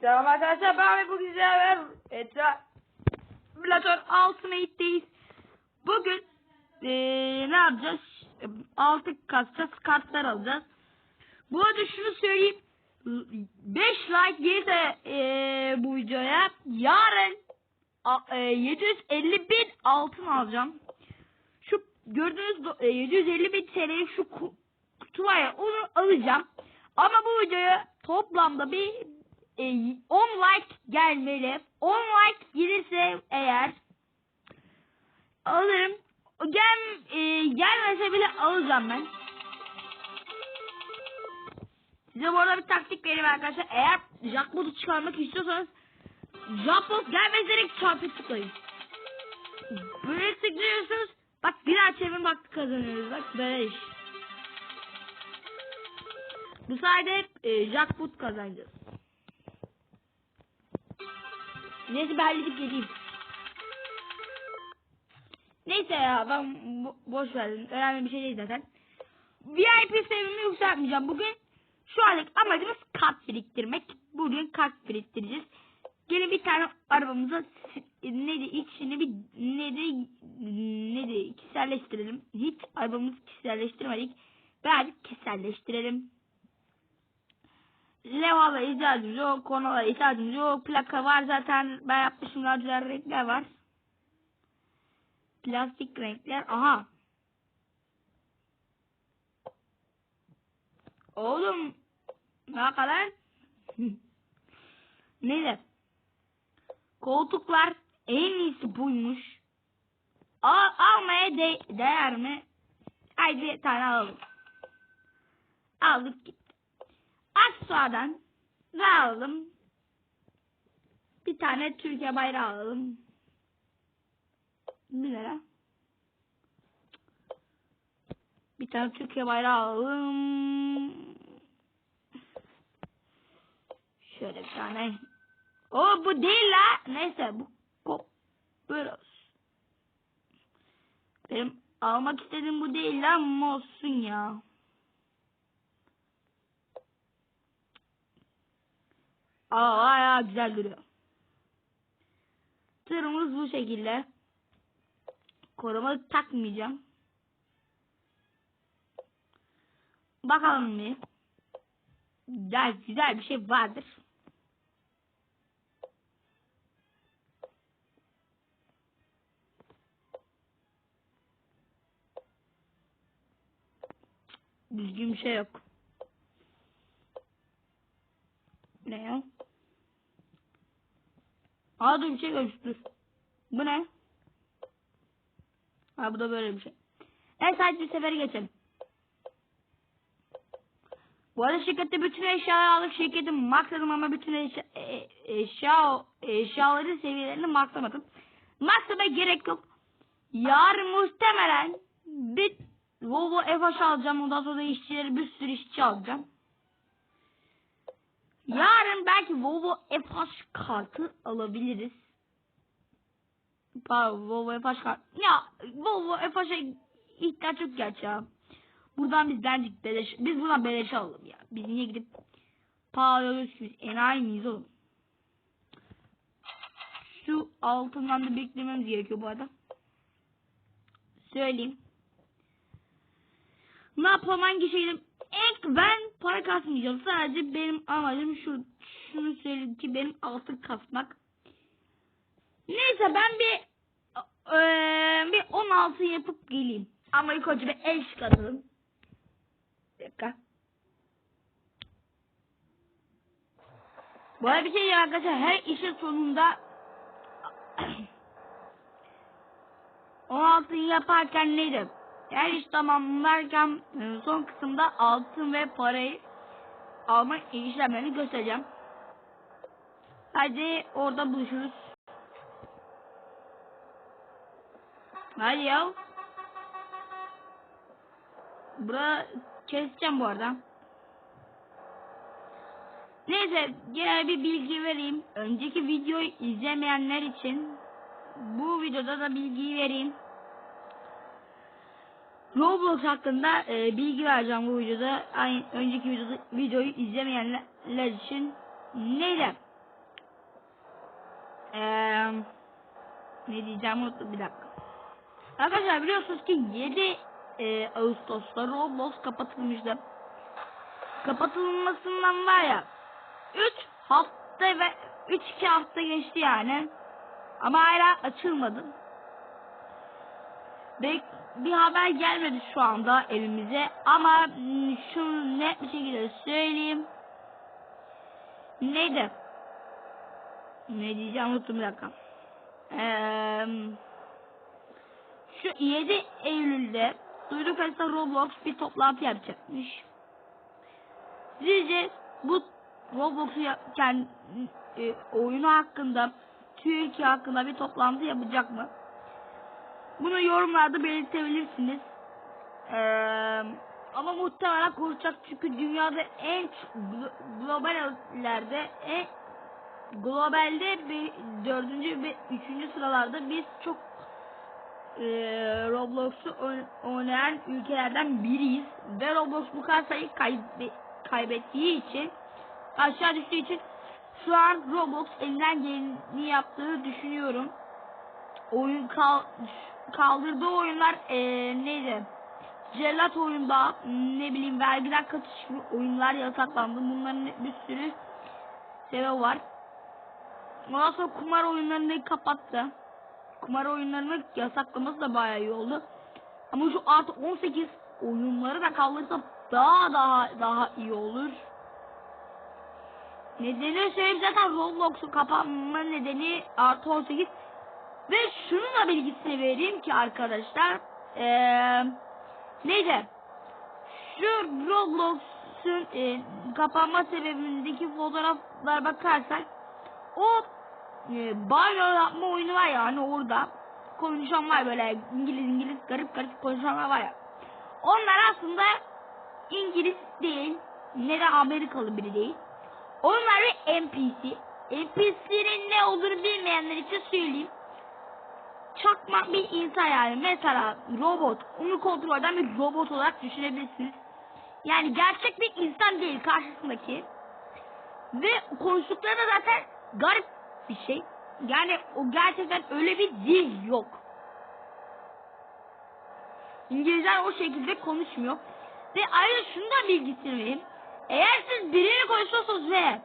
Selam arkadaşlar ben ve bugün sizlerle Etra Simulator Ultimate'deyiz. Bugün eee, ne yapacağız? Altı kasacağız, kartlar alacağız. Bu arada şunu söyleyeyim. 5 like gelirse eee, bu videoya yarın eee, 750 bin altın alacağım. Şu gördüğünüz eee, 750 bin TL'yi şu ku- kutu var ya onu alacağım. Ama bu videoya toplamda bir e, 10 like gelmeli. 10 like gelirse eğer alırım. Gel, e, gelmese bile alacağım ben. Size bu arada bir taktik vereyim arkadaşlar. Eğer jackpot'u çıkarmak istiyorsanız jackpot gelmez direkt çarpı tıklayın. Böyle tıklıyorsunuz. Bak bir daha çevir bak kazanıyoruz. Bak böyle iş. Bu sayede e, jackpot kazanacağız. Neyse ben halledip geleyim. Neyse ya ben bo- boş verdim. Önemli bir şey değil zaten. VIP seviyemi yükseltmeyeceğim. Bugün şu anlık amacımız kart biriktirmek. Bugün kart biriktireceğiz. Gelin bir tane arabamıza si- ne de içini bir ne de ne de kişiselleştirelim. Hiç arabamızı kişiselleştirmedik. Birazcık kişiselleştirelim. Levhalara ihtiyacımız yok. Konulara ihtiyacımız yok. Plaka var zaten. Ben yapmışım daha güzel renkler var. Plastik renkler. Aha. Oğlum. Ne kadar? Neyse. Koltuklar en iyisi buymuş. Al, almaya de değer mi? Haydi tane alalım. Aldık gitti. Aksu'dan ne alalım? Bir tane Türkiye bayrağı alalım. Bir lira. Bir tane Türkiye bayrağı alalım. Şöyle bir tane. O bu değil la. Neyse bu kop. Böyle. Benim almak istediğim bu değil lan ama olsun ya. Aa güzel duruyor. Tırımız bu şekilde. Koruma takmayacağım. Bakalım bir. Güzel, güzel bir şey vardır. Düzgün bir şey yok. Ne ya? Aa dur bir şey görmüş. Bu ne? Ha bu da böyle bir şey. Evet hadi bir sefere geçelim. Bu arada şirkette bütün eşyaları aldık. Şirketin maksadım ama bütün eşya, e, eşya, eşyaları seviyelerini maksamadım. Maksama gerek yok. Yarın muhtemelen bir Volvo F alacağım. Ondan sonra işçileri bir sürü işçi alacağım. Yarın belki Volvo FH kartı alabiliriz. Pardon Volvo FH kart. Ya Volvo FH'a ihtiyaç yok gerçi ya. Buradan biz bence beleş, biz buradan beleş alalım ya. Biz niye gidip pahalı alıyoruz ki biz enayi miyiz oğlum? Şu altından da beklememiz gerekiyor bu arada. Söyleyeyim. Ne yapalım hangi şeyde ilk ben para kasmayacağım. Sadece benim amacım şu şunu söyleyeyim ki benim altın kasmak. Neyse ben bir eee, bir 16 yapıp geleyim. Ama ilk önce bir el çıkartalım. Bir dakika. Arada bir şey ya arkadaşlar her işin sonunda 16 yaparken neydi? Her iş tamamlarken e, son kısımda altın ve parayı alma işlemlerini göstereceğim. Hadi orada buluşuruz. Hadi ya. Bura keseceğim bu arada. Neyse gene bir bilgi vereyim. Önceki videoyu izlemeyenler için bu videoda da bilgiyi vereyim. Roblox hakkında e, bilgi vereceğim bu videoda. Aynı önceki videoda, videoyu izlemeyenler için neyle? Eee ne diyeceğimi unuttum bir dakika. Arkadaşlar biliyorsunuz ki 7 e, Ağustos'ta Roblox kapatılmıştı. Kapatılmasından var ya 3 hafta ve 3-2 hafta geçti yani. Ama hala açılmadı. Ve bir haber gelmedi şu anda elimize. Ama şunu net bir şekilde söyleyeyim. Neydi? Ne diyeceğim unuttum bir dakika. Eee şu 7 Eylül'de duyduk arasında Roblox bir toplantı yapacakmış. Sizce bu Roblox'u kendi e, oyunu hakkında Türkiye hakkında bir toplantı yapacak mı? Bunu yorumlarda belirtebilirsiniz. Ee, ama muhtemelen konuşacak çünkü dünyada en globallerde en globalde bir dördüncü ve üçüncü sıralarda biz çok e, Roblox'u oyn- oynayan ülkelerden biriyiz ve Roblox bu kadar sayı kaybe- kaybettiği için aşağı düştüğü için şu an Roblox elinden geleni yaptığını düşünüyorum. Oyun kal oyunlar e, neydi? Cellat oyunda ne bileyim vergiden kaçış oyunlar yasaklandı. Bunların bir sürü sebebi var. Ondan sonra kumar oyunlarını kapattı. Kumar oyunlarını yasaklaması da bayağı iyi oldu. Ama şu artı 18 oyunları da kaldırsa daha daha daha iyi olur. Nedeni söyleyeyim zaten Roblox'un kapanma nedeni artı 18 ve şunun da bilgisini vereyim ki arkadaşlar ee, neydi? Şu Roblox'un e, kapanma sebebindeki fotoğraflara bakarsak o e, banyo yapma oyunu var ya hani orada konuşan var böyle İngiliz İngiliz garip garip konuşanlar var ya. Onlar aslında İngiliz değil ne de Amerikalı biri değil. Onlar bir NPC. NPC'nin ne olduğunu bilmeyenler için söyleyeyim. Çakma bir insan yani. Mesela robot. Onu kontrol eden bir robot olarak düşünebilirsiniz. Yani gerçek bir insan değil karşısındaki. Ve konuştukları da zaten garip bir şey. Yani o gerçekten öyle bir dil yok. İngilizler o şekilde konuşmuyor. Ve ayrıca şunu da bilgisini. Eğer siz biriyle konuşuyorsanız ve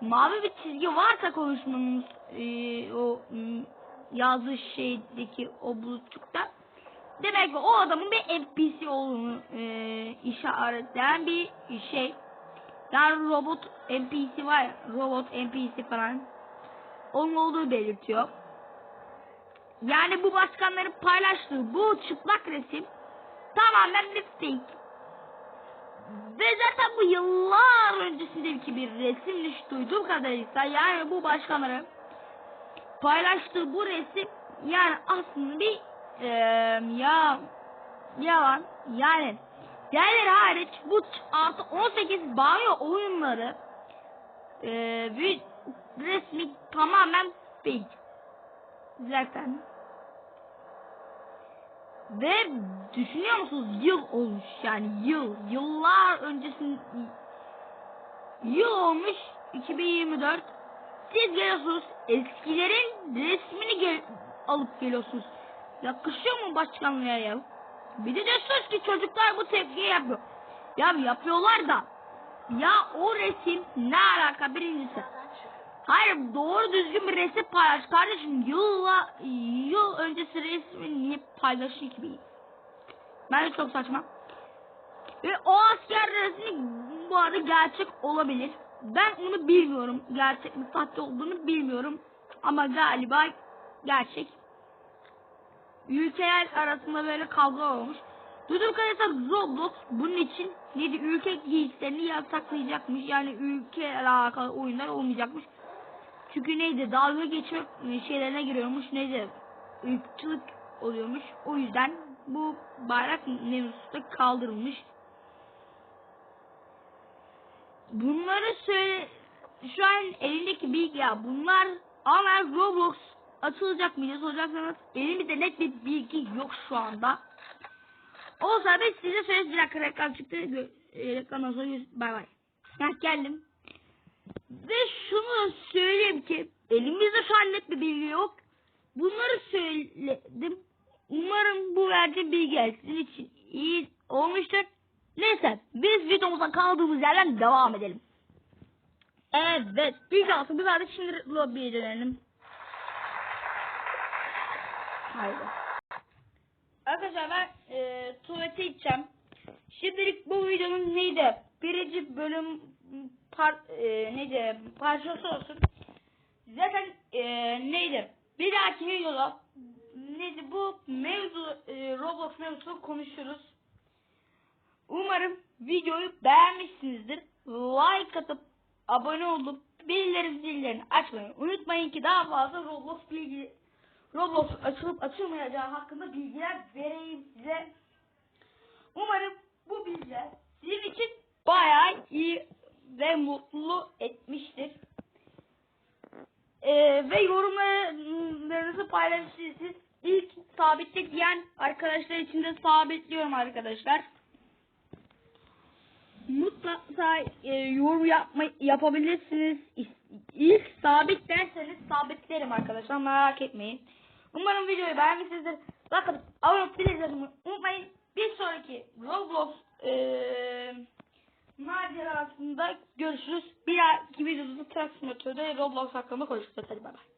mavi bir çizgi varsa konuşmanız e, o m, yazı şeydeki o bulutçukta demek ki o adamın bir NPC olduğunu e, işaretleyen bir şey. Yani robot NPC var ya, robot NPC falan. Onun olduğu belirtiyor. Yani bu başkanların paylaştığı bu çıplak resim tamamen bir fake. Ve zaten bu yıllar öncesindeki bir resimmiş duyduğum kadarıyla yani bu başkanların paylaştığı bu resim yani aslında bir eee ya yalan. Yani diğerleri hariç bu artı 18 banyo oyunları eee bir resmi tamamen fake. Zaten. Ve düşünüyor musunuz? Yıl olmuş. Yani yıl yıllar öncesinde yıl olmuş 2024 siz geliyorsunuz eskilerin resmini gel alıp geliyorsunuz yakışıyor mu başkanlığa ya bir de diyorsunuz ki çocuklar bu tepkiyi yapıyor ya yapıyorlar da ya o resim ne alaka birincisi Hayır doğru düzgün bir resim paylaş kardeşim. Yılla, yıl öncesi resmi niye paylaşıyor ki bir? Bence çok saçma. Ve o asker resmi bu arada gerçek olabilir. Ben onu bilmiyorum. Gerçek mi sahte olduğunu bilmiyorum. Ama galiba gerçek. Ülkeler arasında böyle kavga olmuş. Duyduğum kadarıyla Roblox bunun için neydi ülke giysilerini yasaklayacakmış. Yani ülkeyle alakalı oyunlar olmayacakmış. Çünkü neydi dalga geçmek şeylerine giriyormuş neydi ırkçılık oluyormuş. O yüzden bu bayrak mevzusu da kaldırılmış. Bunları söyle şu an elindeki bilgi ya bunlar ama Roblox açılacak mı diye soracaksanız elimizde net bir bilgi yok şu anda. Olsa da size söyleriz bir dakika reklam çıktı. E, Reklamdan sonra bay bay. Heh, geldim. Ve şunu söyleyeyim ki elimizde şu an net bir bilgi yok. Bunları söyledim. Umarım bu verdiğim bilgi sizin için iyi olmuştur. Neyse biz videomuza kaldığımız yerden devam edelim. Evet. İlk altı biz artık şimdi lobiye dönelim. Haydi. Arkadaşlar ben e, tuvalete gideceğim. Şimdilik bu videonun neydi? Birinci bölüm par, e, neydi? Parçası olsun. Zaten e, neydi? Bir dahaki videoda neydi bu mevzu e, Roblox mevzusunu konuşuruz. Umarım videoyu beğenmişsinizdir. Like atıp abone olup bildirim zillerini açmayı unutmayın ki daha fazla Roblox bilgi Roblox açılıp açılmayacağı hakkında bilgiler vereyim size. Umarım bu bilgiler sizin için bayağı iyi ve mutlu etmiştir. Ee, ve yorumlarınızı paylaşırsınız. İlk sabitle diyen arkadaşlar için de sabitliyorum arkadaşlar. Mutlaka e, yorum yapma, yapabilirsiniz. İlk sabit derseniz sabitlerim arkadaşlar merak etmeyin. Umarım videoyu beğenmişsinizdir. Bakın abone bildirimlerimi unutmayın. Bir sonraki Roblox eee macerasında görüşürüz. Bir dahaki videoda Truck Roblox hakkında konuşacağız. Hadi bay bay.